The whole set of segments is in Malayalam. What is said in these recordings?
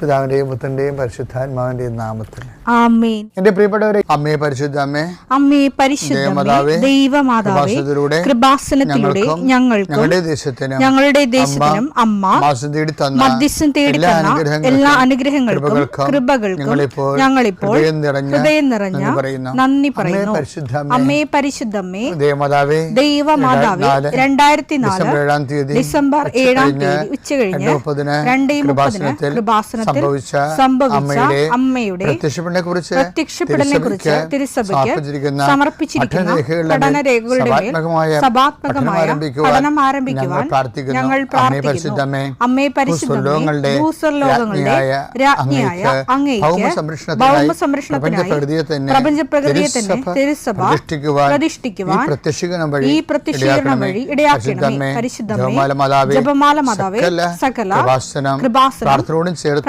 പിതാവിന്റെയും പുത്രന്റെയും പരിശുദ്ധാത്മാവിന്റെയും നാമത്തിൽ. എന്റെ പ്രിയപ്പെട്ടവരെ അമ്മേ പരിശുദ്ധ അമ്മേ അമ്മേ പരിശുദ്ധമേ ദേവമാതാവേ, കൃപാസനത്തിലൂടെ ഞങ്ങൾക്കും ഞങ്ങളുടെ ദേശത്തിനും ഞങ്ങളുടെ ദേശത്തിനും അമ്മ തേടി തന്ന മധ്യസ്ഥം തേടി എല്ലാ തന്ന അനുഗ്രഹങ്ങൾക്കും, എല്ലാ അനുഗ്രഹങ്ങൾക്കും കൃപകൾക്കും ഞങ്ങളിപ്പോൾ ഹൃദയം നിറഞ്ഞ ഹൃദയം നിറഞ്ഞ നന്ദി പറയുന്നു. നന്ദി അമ്മേ പരിശുദ്ധ പരിശുദ്ധമ്മേ ദേവമാതാവേ ദൈവമാതാവേ രണ്ടായിരത്തി നാല് ഡിസംബർ ഏഴാം തീയതി ഡിസംബർ ഉച്ച ഏഴാം കഴിഞ്ഞ് തീയതി ഉച്ച രണ്ടേ മുപ്പതിന് രണ്ടേ മുപ്പതിന് കൃപാസനത്തിൽ സംഭവിച്ച അമ്മയുടെ പ്രത്യക്ഷപ്പെടലിനെ കുറിച്ച് തിരുസഭയ്ക്ക് സമർപ്പിച്ചിരിക്കുന്ന പഠനരേഖകളുടെ മേൽ സഭാത്മകമായ പഠനം ആരംഭിക്കുവാൻ ഞങ്ങൾ പ്രാർത്ഥിക്കുന്നു. ഞങ്ങൾ അമ്മേ പരിശുദ്ധമേ, അമ്മേ പരിശുദ്ധമേ ഭൂസ്വർലോകങ്ങളുടെ ഭൂസ്വർലോകങ്ങളുടെ രാജ്ഞിയായ തന്നെ തിരുസഭ പ്രതിഷ്ഠിക്കുവാൻ ഈ പ്രത്യക്ഷീകരണം വഴി ഇടയാക്കണമേ. പരിശുദ്ധമേ ജപമാല മാതാവേ സകല കൃപാസനം പ്രാർത്ഥനയോടും ചേർത്ത്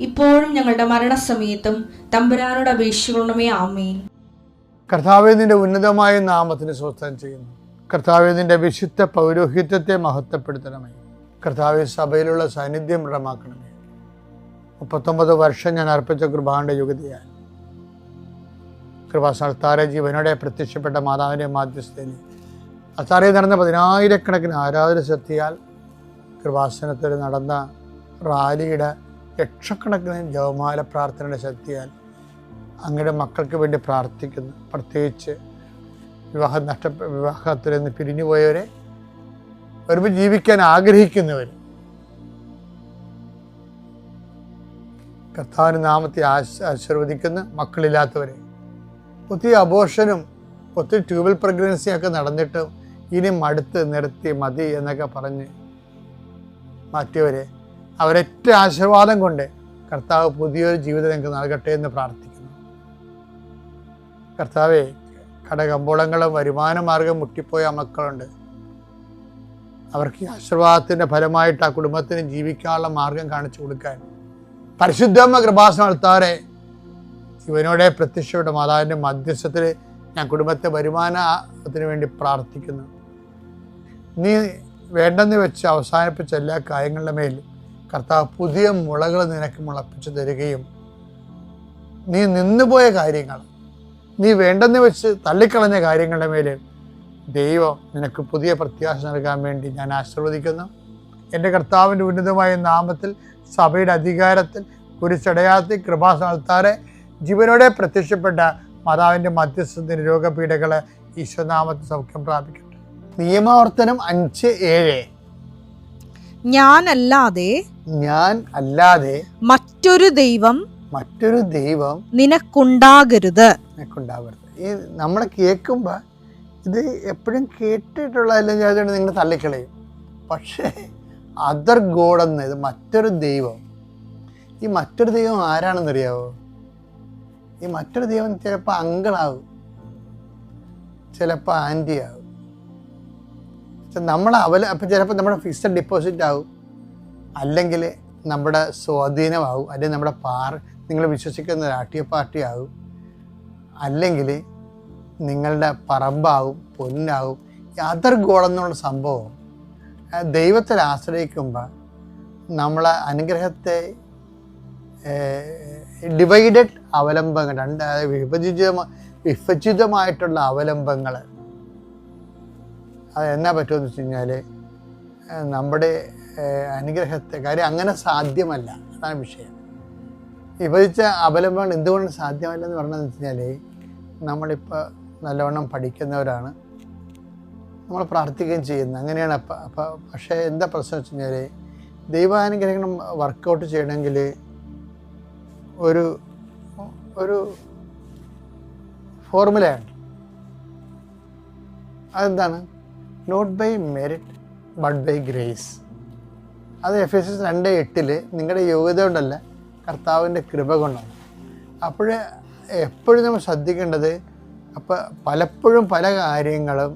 ഇപ്പോഴും ഞങ്ങളുടെ മരണസമയത്തും തമ്പുരാനോട് അപേക്ഷിക്കണമേ ആമേൻ. കർത്താവെ നിന്റെ ഉന്നതമായ നാമത്തിന് സ്വസ്ഥം ചെയ്യുന്നു. കർത്താവെ നിന്റെ വിശുദ്ധ പൗരോഹിത്യത്തെ മഹത്വപ്പെടുത്തണമേ. കർത്താവെ സഭയിലുള്ള സാന്നിധ്യം ദൃഢമാക്കണമേ. മുപ്പത്തൊമ്പത് വർഷം ഞാൻ അർപ്പിച്ച കൃപാന്റെ യുഗതിയാൽ. കൃപാസ്ഥാന ജീവനോടെ പ്രത്യക്ഷപ്പെട്ട മാതാവിന്റെ മാധ്യസ്ഥയിൽ അത്താറയിൽ നടന്ന പതിനായിരക്കണക്കിന് ആരാധന ശക്തിയാൽ കൃപാസനത്തിൽ നടന്ന റാലിയുടെ ലക്ഷക്കണക്കിന് ജവമാല പ്രാർത്ഥനയുടെ ശക്തിയാൽ അങ്ങയുടെ മക്കൾക്ക് വേണ്ടി പ്രാർത്ഥിക്കുന്നു. പ്രത്യേകിച്ച് വിവാഹം നഷ്ട വിവാഹത്തിൽ നിന്ന് പിരിഞ്ഞുപോയവരെ ഒരുമിച്ച് ജീവിക്കാൻ ആഗ്രഹിക്കുന്നവർ കർത്താവിന് നാമത്തെ ആശ ആശീർവദിക്കുന്ന മക്കളില്ലാത്തവരെ ഒത്തിരി അബോഷനും ഒത്തിരി ട്യൂബൽ പ്രഗ്നൻസിയൊക്കെ നടന്നിട്ട് ഇനി മടുത്ത് നിർത്തി മതി എന്നൊക്കെ പറഞ്ഞ് മാറ്റിയവരെ അവരൊറ്റ ആശീർവാദം കൊണ്ട് കർത്താവ് പുതിയൊരു ജീവിതം നിങ്ങൾക്ക് നൽകട്ടെ എന്ന് പ്രാർത്ഥിക്കുന്നു. കർത്താവെ കടകമ്പോളങ്ങളും വരുമാന മാർഗം മുട്ടിപ്പോയ മക്കളുണ്ട്. അവർക്ക് ആശീർവാദത്തിന്റെ ഫലമായിട്ട് ആ കുടുംബത്തിന് ജീവിക്കാനുള്ള മാർഗം കാണിച്ചു കൊടുക്കാൻ പരിശുദ്ധമ്മ കൃപാസനം നടത്താറെ ഇവനോടെ പ്രത്യക്ഷയുടെ മാതാവിന്റെ മധ്യസ്ഥത്തിൽ ഞാൻ കുടുംബത്തെ വരുമാനത്തിന് വേണ്ടി പ്രാർത്ഥിക്കുന്നു. നീ വേണ്ടെന്ന് വെച്ച് അവസാനിപ്പിച്ച എല്ലാ കാര്യങ്ങളുടെ മേൽ കർത്താവ് പുതിയ മുളകൾ നിനക്ക് മുളപ്പിച്ചു തരികയും നീ നിന്നുപോയ കാര്യങ്ങൾ നീ വേണ്ടെന്ന് വെച്ച് തള്ളിക്കളഞ്ഞ കാര്യങ്ങളുടെ മേൽ ദൈവം നിനക്ക് പുതിയ പ്രത്യാശ നൽകാൻ വേണ്ടി ഞാൻ ആശീർവദിക്കുന്നു. എന്റെ കർത്താവിന്റെ ഉന്നതമായ നാമത്തിൽ സഭയുടെ അധികാരത്തിൽ കുരിശടയാത്തി കൃപാസ്ഥാനത്താറെ ജീവനോടെ പ്രത്യക്ഷപ്പെട്ട മാതാവിന്റെ മധ്യസ്ഥത്തിന് രോഗപീഠകളെ ഈശ്വനാമത്തിൽ സൗഖ്യം പ്രാപിക്കട്ടെ. നിയമാവർത്തനം അഞ്ച് ഏഴ്. ഞാനല്ലാതെ ഞാൻ അല്ലാതെ മറ്റൊരു ദൈവം മറ്റൊരു ദൈവം നിനക്കുണ്ടാകരുത്. നിനക്കുണ്ടാകരുത്. ഈ നമ്മൾ കേൾക്കുമ്പോൾ ഇത് എപ്പോഴും കേട്ടിട്ടുള്ളതല്ല ഞാൻ നിങ്ങൾ തള്ളിക്കളയും. പക്ഷേ അതർ ഗോഡ് ഇത് മറ്റൊരു ദൈവം. ഈ മറ്റൊരു ദൈവം ആരാണെന്നറിയാവോ? ഈ മറ്റൊരു ദൈവം ചിലപ്പോൾ അങ്കിളാവും. ചിലപ്പോൾ ആന്റിയാവും നമ്മൾ അവല അപ്പം ചിലപ്പോൾ നമ്മുടെ ഫിക്സഡ് ഡിപ്പോസിറ്റ് ആവും. അല്ലെങ്കിൽ നമ്മുടെ സ്വാധീനമാകും അല്ലെങ്കിൽ നമ്മുടെ പാർ നിങ്ങൾ വിശ്വസിക്കുന്ന രാഷ്ട്രീയ പാർട്ടി ആകും അല്ലെങ്കിൽ നിങ്ങളുടെ പറമ്പാവും പൊന്നാവും അതർ ഗോളെന്നുള്ള സംഭവം ദൈവത്തിൽ ആശ്രയിക്കുമ്പോൾ നമ്മളെ അനുഗ്രഹത്തെ ഡിവൈഡഡ് അവലംബങ്ങൾ രണ്ട് വിഭജിത വിഭജിതമായിട്ടുള്ള അവലംബങ്ങൾ. അത് എന്നാ പറ്റുമെന്ന് വെച്ച് കഴിഞ്ഞാൽ നമ്മുടെ അനുഗ്രഹത്തെ കാര്യം അങ്ങനെ സാധ്യമല്ല. അതാണ് വിഷയം. വിഭജിച്ച അവലംബങ്ങൾ എന്തുകൊണ്ട് സാധ്യമല്ലെന്ന് പറഞ്ഞതെന്ന് വെച്ച് കഴിഞ്ഞാൽ നമ്മളിപ്പോൾ നല്ലവണ്ണം പഠിക്കുന്നവരാണ്. നമ്മൾ പ്രാർത്ഥിക്കുകയും ചെയ്യുന്നത് അങ്ങനെയാണ് അപ്പം അപ്പം പക്ഷേ എന്താ പ്രശ്നം വെച്ച് കഴിഞ്ഞാൽ ദൈവാനുഗ്രഹം വർക്കൗട്ട് ചെയ്യണമെങ്കിൽ ഒരു ഒരു ഫോർമുലയാണ് അതെന്താണ്? Not by merit but by grace അത് എഫ് എസ് രണ്ട് എട്ടിൽ നിങ്ങളുടെ യോഗ്യത കൊണ്ടല്ല കർത്താവിന്റെ കൃപ കൊണ്ടാണ്. അപ്പോൾ എപ്പോഴും നമ്മൾ ശ്രദ്ധിക്കേണ്ടത് അപ്പോൾ പലപ്പോഴും പല കാര്യങ്ങളും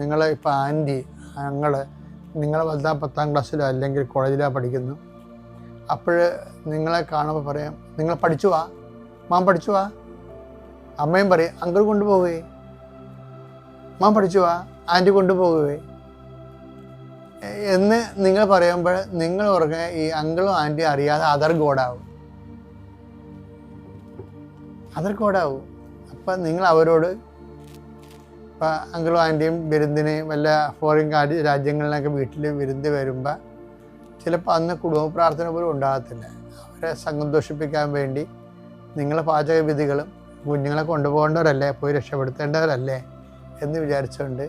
നിങ്ങൾ ഇപ്പോൾ ആന്റി ഞങ്ങൾ നിങ്ങൾ പത്താം പത്താം ക്ലാസ്സിലോ അല്ലെങ്കിൽ കോളേജിലോ പഠിക്കുന്നു. അപ്പോൾ നിങ്ങളെ കാണുമ്പോൾ പറയാം നിങ്ങൾ പഠിച്ചു വാ മാം പഠിച്ചു വാ. അമ്മയും പറയും അങ്കിൾ കൊണ്ടുപോകുകേ മാം പഠിച്ചു വാ ആന്റി കൊണ്ടുപോകുകയെ എന്ന് നിങ്ങൾ പറയുമ്പോൾ നിങ്ങൾ ഓർക്കുക ഈ അങ്കിളും ആന്റിയും അറിയാതെ അതർ ഗോഡാവും അതർ ഗോഡാവും അപ്പം നിങ്ങൾ അവരോട് ഇപ്പം അങ്കിളും ആന്റിയും വിരുന്നിന് വല്ല ഫോറിൻ രാജ്യങ്ങളിലൊക്കെ വീട്ടിൽ വിരുന്ന് വരുമ്പോൾ ചിലപ്പോൾ അന്ന് കുടുംബ പ്രാർത്ഥന പോലും ഉണ്ടാകത്തില്ല. അവരെ സന്തോഷിപ്പിക്കാൻ വേണ്ടി നിങ്ങളെ പാചകവിധികളും കുഞ്ഞുങ്ങളെ കൊണ്ടുപോകേണ്ടവരല്ലേ പോയി രക്ഷപ്പെടുത്തേണ്ടവരല്ലേ എന്ന് വിചാരിച്ചുകൊണ്ട്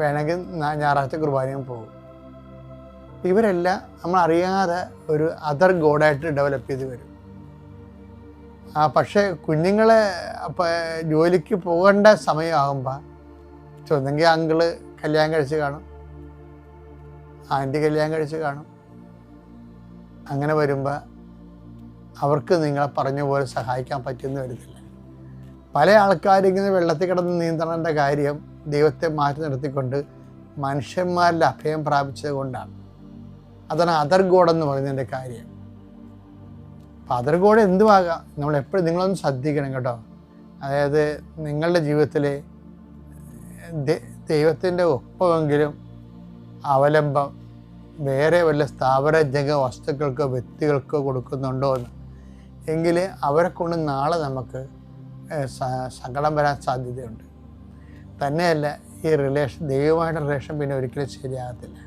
വേണമെങ്കിൽ ഞായറാഴ്ച കുർബാനയും പോകും. ഇവരെല്ലാം നമ്മൾ അറിയാതെ ഒരു അതർ ഗോഡായിട്ട് ഡെവലപ്പ് ചെയ്ത് വരും. ആ പക്ഷേ കുഞ്ഞുങ്ങളെ ജോലിക്ക് പോകേണ്ട സമയമാകുമ്പോൾ ഒന്നെങ്കിൽ അങ്കിൾ കല്യാണം കഴിച്ച് കാണും. ആന്റി കല്യാണം കഴിച്ച് കാണും. അങ്ങനെ വരുമ്പോൾ അവർക്ക് നിങ്ങളെ പറഞ്ഞ പോലെ സഹായിക്കാൻ പറ്റുമെന്ന് വരുന്നില്ല പല ആൾക്കാരും ഇങ്ങനെ വെള്ളത്തിൽ കിടന്ന് നീന്തണേണ്ട കാര്യം ദൈവത്തെ മാറ്റി നിർത്തിക്കൊണ്ട് മനുഷ്യന്മാരിൽ അഭയം പ്രാപിച്ചത് കൊണ്ടാണ്. അതാണ് അതർ ഗോഡ് എന്ന് പറയുന്നതിന്റെ കാര്യം. അപ്പം അതർ ഗോഡ് എന്തുവാകാം? നമ്മൾ എപ്പോഴും നിങ്ങളൊന്ന് ശ്രദ്ധിക്കണം കേട്ടോ. അതായത് നിങ്ങളുടെ ജീവിതത്തിൽ ദൈവത്തിന്റെ ഒപ്പമെങ്കിലും അവലംബം വേറെ വല്ല സ്ഥാപനജക വസ്തുക്കൾക്കോ വ്യക്തികൾക്കോ കൊടുക്കുന്നുണ്ടോ എന്ന്. എങ്കിൽ അവരെ കൊണ്ട് നാളെ നമുക്ക് സങ്കടം വരാൻ സാധ്യതയുണ്ട്. തന്നെയല്ല ഈ റിലേഷൻ ദൈവമായിട്ട് റിലേഷൻ പിന്നെ ഒരിക്കലും ശരിയാകത്തില്ല.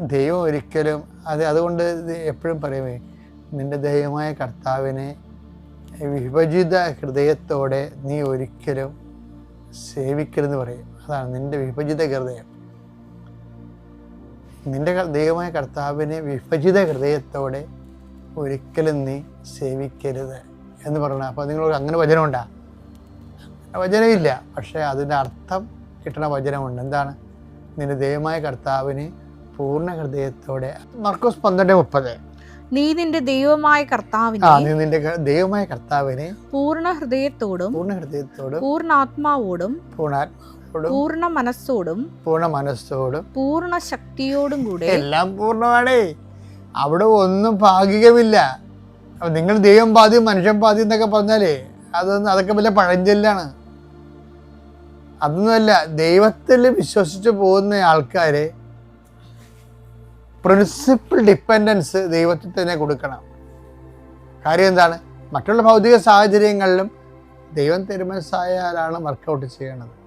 ദൈവം ഒരിക്കലും അത് അതുകൊണ്ട് എപ്പോഴും പറയുമേ നിന്റെ ദൈവമായ കർത്താവിനെ വിഭജിത ഹൃദയത്തോടെ നീ ഒരിക്കലും സേവിക്കരുതെന്ന് പറയും. അതാണ് നിന്റെ വിഭജിത ഹൃദയം. നിന്റെ ദൈവമായ കർത്താവിനെ വിഭജിത ഹൃദയത്തോടെ ഒരിക്കലും നീ സേവിക്കരുത് എന്ന് പറഞ്ഞ അപ്പോൾ നിങ്ങൾ അങ്ങനെ വചനമുണ്ടാ? വചനമില്ല. പക്ഷേ അതിന്റെ അർത്ഥം കിട്ടണ വചനമുണ്ട്. എന്താണ്? നിന്റെ ദൈവമായ കർത്താവിനെ പൂർണ ഹൃദയത്തോടെ മർക്കോസ് പന്ത്രണ്ട് മുപ്പത്. നീ നിന്റെ ദൈവമായ കർത്താവിനെ നീ നിന്റെ ദൈവമായ കർത്താവിനെ പൂർണ ഹൃദയത്തോടും പൂർണ ഹൃദയത്തോടും പൂർണാത്മാവോടും പൂർണാത്മാവോടും ആത്മാവോടും പൂർണ മനസ്സോടും പൂർണ മനസ്സോടും പൂർണ ശക്തിയോടും കൂടെ എല്ലാം പൂർണമാണേ. അവിടെ ഒന്നും ഭാഗികമില്ല. നിങ്ങൾ ദൈവം പാതി മനുഷ്യൻ പാതി എന്നൊക്കെ പറഞ്ഞാലേ അതൊന്നും അതൊക്കെ വലിയ പഴഞ്ചൊല്ലാണ്. അതൊന്നുമല്ല ദൈവത്തിൽ വിശ്വസിച്ച് പോകുന്ന ആൾക്കാര് പ്രിൻസിപ്പിൾ ഡിപ്പെൻഡൻസ് ദൈവത്തിൽ തന്നെ കൊടുക്കണം. കാര്യം എന്താണ്? മറ്റുള്ള ഭൗതിക സാഹചര്യങ്ങളിലും ദൈവം തീരുമാനിച്ചായാലാണ് വർക്കൗട്ട് ചെയ്യണത്.